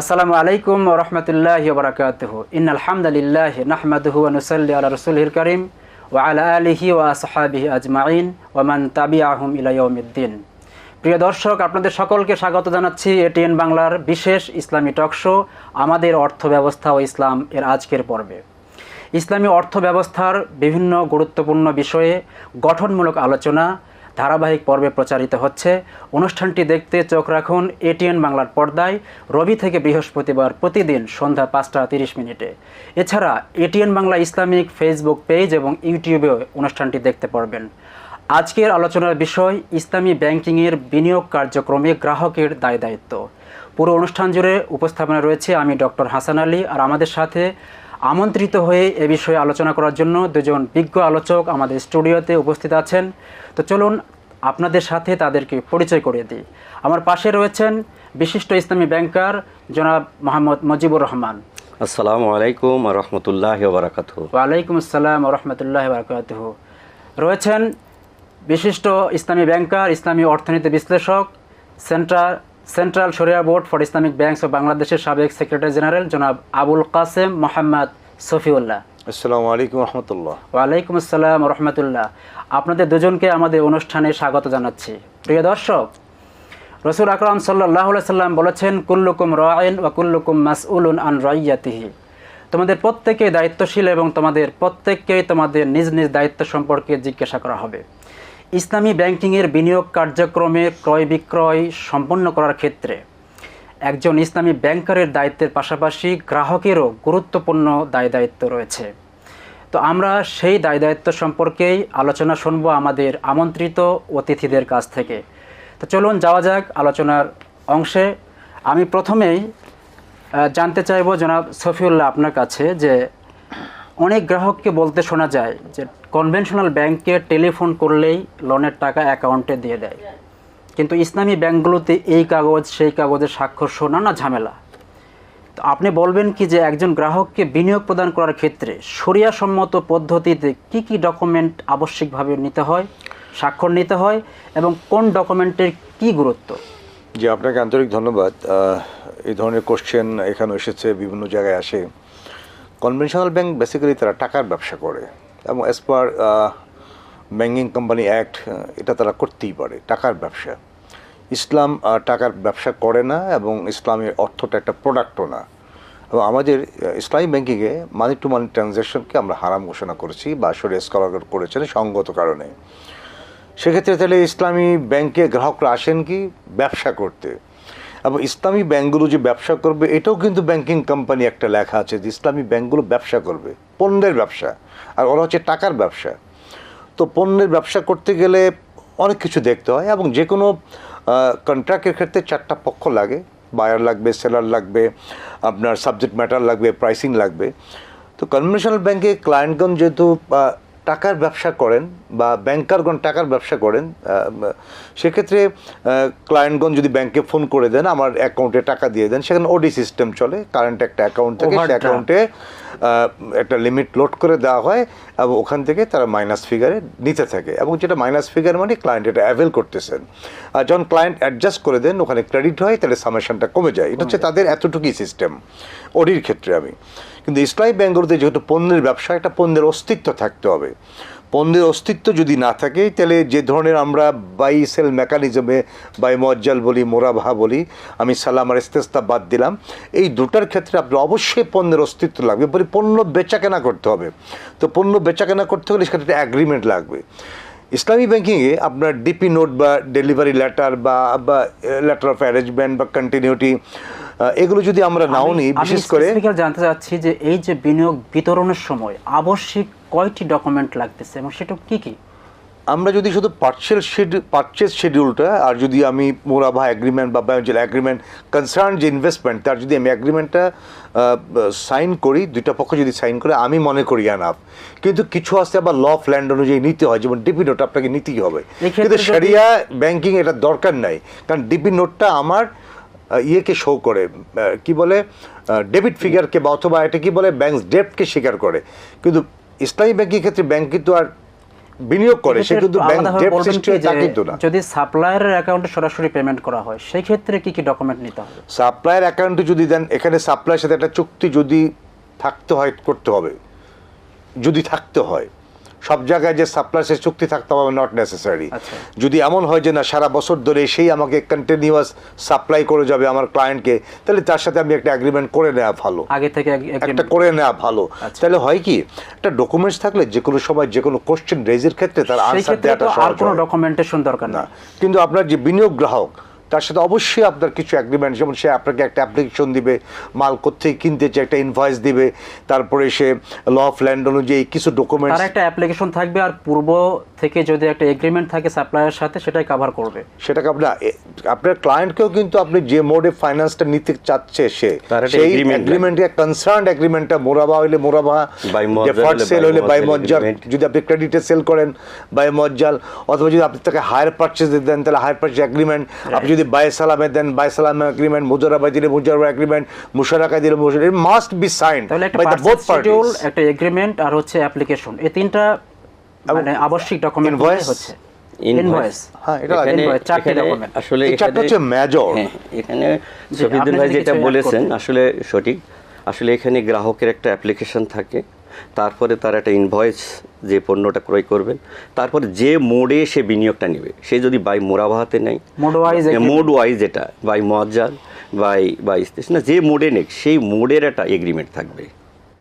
আসসালামু আলাইকুম রহমতুল্লাহ বরকাতহ। ইন আলহামদুলিল্লাহ নাহমাদহু অনুসল্লি আলা রসুলহির করিম ও আলা আলিহি ও আসহাবিহি আজমাইন ওমান তাবি আহম ইলাইউমিদ্দিন প্রিয় দর্শক, আপনাদের সকলকে স্বাগত জানাচ্ছি এটিএন বাংলার বিশেষ ইসলামী টকশো আমাদের অর্থব্যবস্থা ও ইসলাম এর আজকের পর্বে। ইসলামী অর্থ ব্যবস্থার বিভিন্ন গুরুত্বপূর্ণ বিষয়ে গঠনমূলক আলোচনা ধারাবাহিক পর্বে প্রচারিত হচ্ছে। অনুষ্ঠানটি দেখতে চোখ রাখুন এটিএন বাংলার পর্দায়। রবি থেকে বৃহস্পতিবার প্রতিদিন সন্ধ্যা পাঁচটা তিরিশ মিনিটে। এছাড়া ATN Bangla Islamic Facebook page এবং ইউটিউবেও অনুষ্ঠানটি দেখতে পারবেন। আজকের আলোচনার বিষয়, ইসলামী ব্যাংকিংয়ের বিনিয়োগ কার্যক্রমে গ্রাহকের দায় দায়িত্ব। পুরো অনুষ্ঠান জুড়ে উপস্থাপনা রয়েছে আমি ডক্টর হাসান আলী আর আমাদের সাথে আমন্ত্রিত হয়ে এ বিষয়ে আলোচনা করার জন্য দুজন বিজ্ঞ আলোচক আমাদের স্টুডিওতে উপস্থিত আছেন। তো চলুন আপনাদের সাথে তাদেরকে পরিচয় করিয়ে দিই। আমার পাশে রয়েছেন বিশিষ্ট ইসলামী ব্যাংকার জনাব মোহাম্মদ মজিবুর রহমান। আসসালামু আলাইকুম রহমতুল্লাহ বারাকাতু ওয়ালাইকুম আসসালাম রহমতুল্লাহ বারকাতহ। রয়েছেন বিশিষ্ট ইসলামী ব্যাংকার ইসলামী অর্থনীতি বিশ্লেষক সেন্ট্রাল সেন্ট্রাল শরিয়া board for Islamic banks of বাংলাদেশের সাবেক সেক্রেটারি জেনারেল জনাব আবুল কাসেম মোহাম্মদ সফিউল্লাহ। আসসালামু আলাইকুম রহমতুল্লাহ। ওয়ালাইকুম আসসালাম রহমতুল্লাহ। আপনাদের দুজনকে আমাদের অনুষ্ঠানে স্বাগত জানাচ্ছি। প্রিয় দর্শক রসুল আকরাম সাল্লাহ সাল্লাম বলেছেন কুল্লুকুম রায়ন ওয়া কুল্লুকুম মাসউলুন আন রাইয়াতিহি। তোমাদের প্রত্যেকে দায়িত্বশীল এবং তোমাদের প্রত্যেককেই তোমাদের নিজ নিজ দায়িত্ব সম্পর্কে জিজ্ঞাসা করা হবে। ইসলামী ব্যাংকিংয়ের বিনিয়োগ কার্যক্রমে ক্রয় বিক্রয় সম্পন্ন করার ক্ষেত্রে একজন ইসলামী ব্যাংকারের দায়িত্বের পাশাপাশি গ্রাহকেরও গুরুত্বপূর্ণ দায় দায়িত্ব রয়েছে। তো আমরা সেই দায় দায়িত্ব সম্পর্কেই আলোচনা শুনব আমাদের আমন্ত্রিত অতিথিদের কাছ থেকে। তো চলুন যাওয়া যাক আলোচনার অংশে। আমি প্রথমেই জানতে চাইব জনাব সফিউল্লাহ আপনার কাছে যে অনেক গ্রাহককে বলতে শোনা যায় যে কনভেনশনাল ব্যাংকে টেলিফোন করলেই লোনের টাকা অ্যাকাউন্টে দিয়ে দেয়। কিন্তু ইসলামী ব্যাংকগুলোতে এই কাগজ, সেই কাগজের স্বাক্ষর শোনা না ঝামেলা। তো আপনি বলবেন কি যে একজন গ্রাহককে বিনিয়োগ প্রদান করার ক্ষেত্রে সরিয়াসম্মত পদ্ধতিতে কি কি ডকুমেন্ট আবশ্যিকভাবে নিতে হয়, স্বাক্ষর নিতে হয় এবং কোন ডকুমেন্টের কি গুরুত্ব? জি, আপনাকে আন্তরিক ধন্যবাদ। এই ধরনের কোশ্চেন এখানে এসেছে, বিভিন্ন জায়গায় আসে। কনভেনশনাল ব্যাংক বেসিক্যালি তারা টাকার ব্যবসা করে এবং as per banking company act এটা তারা করতেই পারে, টাকার ব্যবসা। ইসলাম টাকার ব্যবসা করে না এবং ইসলামের অর্থটা একটা প্রোডাক্টও না। এবং আমাদের ইসলামী ব্যাঙ্কিংয়ে মানি টু মানি ট্রানজ্যাকশনকে আমরা হারাম ঘোষণা করেছি বা সরিয়া স্কলার করেছেন সঙ্গত কারণে। সেক্ষেত্রে তাহলে ইসলামী ব্যাংকে গ্রাহকরা আসেন কি? ব্যবসা করতে। এবং ইসলামী ব্যাংকগুলো যে ব্যবসা করবে, এটাও কিন্তু ব্যাংকিং কোম্পানি একটা লেখা আছে যে ইসলামী ব্যাংকগুলো ব্যবসা করবে, পণ্যের ব্যবসা। আর ওরা হচ্ছে টাকার ব্যবসা। তো পণ্যের ব্যবসা করতে গেলে অনেক কিছু দেখতে হয় এবং যে কোনো কন্ট্রাক্টের ক্ষেত্রে চারটা পক্ষ লাগে। বায়ার লাগবে সেলার লাগবে, আপনার সাবজেক্ট ম্যাটার লাগবে প্রাইসিং লাগবে। তো কনভেনশনাল ব্যাংকে ক্লায়েন্টগণ যেহেতু টাকার ব্যবসা করেন বা ব্যাংকারগণ টাকার ব্যবসা করেন সেক্ষেত্রে ক্লায়েন্টগণ যদি ব্যাংকে ফোন করে দেন আমার অ্যাকাউন্টে টাকা দিয়ে দেন সেখানে ওডি সিস্টেম চলে। কারেন্ট একটা অ্যাকাউন্ট থেকে Overdraft। সে অ্যাকাউন্টে একটা লিমিট লোড করে দেওয়া হয় এবং ওখান থেকে তারা মাইনাস ফিগারে নিতে থাকে। এবং যেটা মাইনাস ফিগার মানে ক্লায়েন্ট এটা অ্যাভেল করতেছেন। আর যখন ক্লায়েন্ট অ্যাডজাস্ট করে দেন ওখানে ক্রেডিট হয় তাহলে সামেশনটা কমে যায়। এটা হচ্ছে তাদের এতটুকুই সিস্টেম ওডির ক্ষেত্রে আমি। কিন্তু ইসলামী ব্যাঙ্কগুলোতে যেহেতু পণ্যের ব্যবসা, একটা পণ্যের অস্তিত্ব থাকতে হবে। পণ্যের অস্তিত্ব যদি না থাকে, তাহলে যে ধরনের আমরা বাই সেল মেকানিজমে বাই মজ্জাল বলি মোরাভা বলি, আমি সালাম আর ইস্তেস্তা বাদ দিলাম, এই দুটার ক্ষেত্রে আপনার অবশ্যই পণ্যের অস্তিত্ব লাগবে। পরে পণ্য বেচা কেনা করতে হবে। তো পণ্য বেচা কেনা করতে হলে একটা অ্যাগ্রিমেন্ট লাগবে। ইসলামী ব্যাঙ্কিংয়ে আপনার ডিপি নোট বা ডেলিভারি লেটার বা লেটার অফ অ্যারেঞ্জমেন্ট বা কন্টিনিউটি এগুলো যদি আমরা নাও নিই বিশেষ করে জানতে চাচ্ছি যে এই যে বিনিয়োগ বিতরণের সময় আবশ্যিক কয়টি ডকুমেন্ট লাগতেছে এবং সেটা কি কি? আমরা যদি শুধু পার্সেল শিডিউল পারচেস শিডিউলটা আর যদি আমি মোরাভা অ্যাগ্রিমেন্ট বা বায়োজেল অ্যাগ্রিমেন্ট কনসার্ন যে ইনভেস্টমেন্ট তার যদি আমি অ্যাগ্রিমেন্টটা সাইন করি দুইটা পক্ষ যদি সাইন করে আমি মনে করি আনাপ কিন্তু কিছু আসতে আবার ল অফ ল্যান্ড অনুযায়ী নিতে হয় যেমন ডিপি নোট আপনাকে নিতেই হবে। কিন্তু সেরিয়া ব্যাংকিং এটা দরকার নাই। কারণ ডিপি নোটটা আমার ইয়েকে শো করে কি বলে ডেবিট ফিগারকে বা অথবা এটা কি বলে ব্যাংক ডেপ্টকে স্বীকার করে। কিন্তু ইসলামী ব্যাংকিং ক্ষেত্রে ব্যাংক কিন্তু আর বিনিয়োগ করে সে কিন্তু ব্যাংক ডেট সৃষ্টি হয় তা কিন্তু না যদি সাপ্লায়ারের অ্যাকাউন্টে সরাসরি পেমেন্ট করা হয় সেই ক্ষেত্রে কি কি ডকুমেন্ট নিতে হবে? সাপ্লায়ার অ্যাকাউন্টে যদি দেন এখানে সাপ্লাইয়ের সাথে একটা চুক্তি যদি থাকতে হয় করতে হবে। যদি থাকতে হয়। সব জায়গায় যে সাপ্লাইয়ের সাথে চুক্তি থাকতে হবে নট নেসেসারি আচ্ছা। যদি এমন হয় যে না সারা বছর ধরে সেই আমাকে কন্টিনিউয়াস সাপ্লাই করে যাবে আমার ক্লায়েন্টকে তাহলে তার সাথে আমি একটা এগ্রিমেন্ট করে নেওয়া ভালো আগে থেকে একটা করে নেওয়া ভালো আচ্ছা। তাহলে হয় কি একটা ডকুমেন্টস থাকলে যে কোনো সময় যে কোনো কোশ্চেন রেজের ক্ষেত্রে তার আনসার দেওয়াটা আর কোনো। ডকুমেন্টেশন দরকার না কিন্তু আপনার যে বিনিয়োগ গ্রাহক তার সাথে অবশ্যই আপনার কিছু অ্যাগ্রিমেন্ট যেমন সে আপনাকে একটা অ্যাপ্লিকেশন দিবে মাল কোথেকে কিনতে চায় একটা ইনভয়েস দিবে তারপরে সে ল অফ ল্যান্ড অনুযায়ী কিছু ডকুমেন্টস তার একটা অ্যাপ্লিকেশন থাকবে আর পূর্ব থেকে যদি একটা এগ্রিমেন্ট থাকে সাপ্লায়ারের সাথে সেটাই কভার করবে। সেটাকে আপনার আপনার ক্লায়েন্টকেও কিন্তু আপনি যে মোডে ফাইন্যান্সটা নিতে চাচ্ছে সে একটা সেই এগ্রিমেন্টে কনসার্ন এগ্রিমেন্টটা মোরাবা হইলে মোরাবা হলে সেল হলে বাই মজ্জাল মজ্জাল যদি আপনি ক্রেডিটে সেল করেন বাই মজ্জাল অথবা যদি আপনি তাকে হায়ার পারচেজ দেন তাহলে হায়ার পারচেজ এগ্রিমেন্ট আপনি যদি বাই সালামে দেন বাই সালামে এগ্রিমেন্ট মুজারাবা দিলে মুজারাবা এগ্রিমেন্ট মুশারাকা দিলে মুশারা ইট মাস্ট বি সাইন তাহলে একটা by the both schedule parties একটা এগ্রিমেন্ট আর হচ্ছে অ্যাপ্লিকেশন এই তিনটা মানে আবশ্যিক ডকুমেন্ট Invoice? হচ্ছে। ইনভয়েস হ্যাঁ, এটা। আসলে এখানে- হচ্ছে major। হ্যাঁ, এখানে জি, ভাই যেটা বলেছেন আসলে সঠিক। আসলে এখানে গ্রাহকের একটা অ্যাপ্লিকেশন থাকে। তারপরে তার একটা ইনভয়েস যে পণ্যটা ক্রয় করবেন। তারপরে যে মোডে সে বিনিয়োগটা নেবে। সে যদি বাই মোরাবাহাতে নেয় মোড ওয়াইজ মোড ওয়াইজ এটা বাই মজ্জাল বাই বাই না যে মোডে নেক সেই মোডের একটা এগ্রিমেন্ট থাকবে।